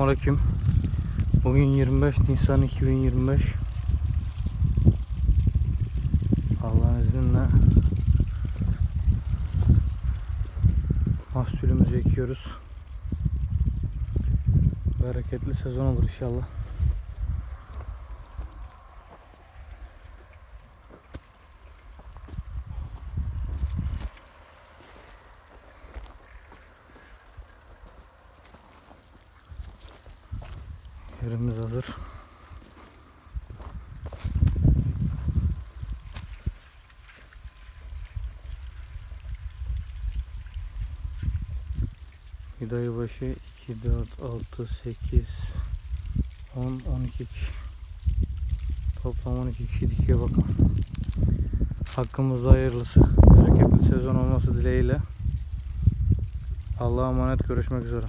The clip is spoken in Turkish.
Selamünaleyküm. Bugün 25 Nisan 2025. Allah'ın izniyle mahsulümüzü ekiyoruz. Bereketli sezon olur inşallah. Yerimiz hazır. Hidayı başı 2, 4, 6, 8, 10, 12 kişi. Toplam 12 kişi dikiyor bakın. Hakkımızda hayırlısı. Bereketli sezon olması dileğiyle. Allah'a emanet görüşmek üzere.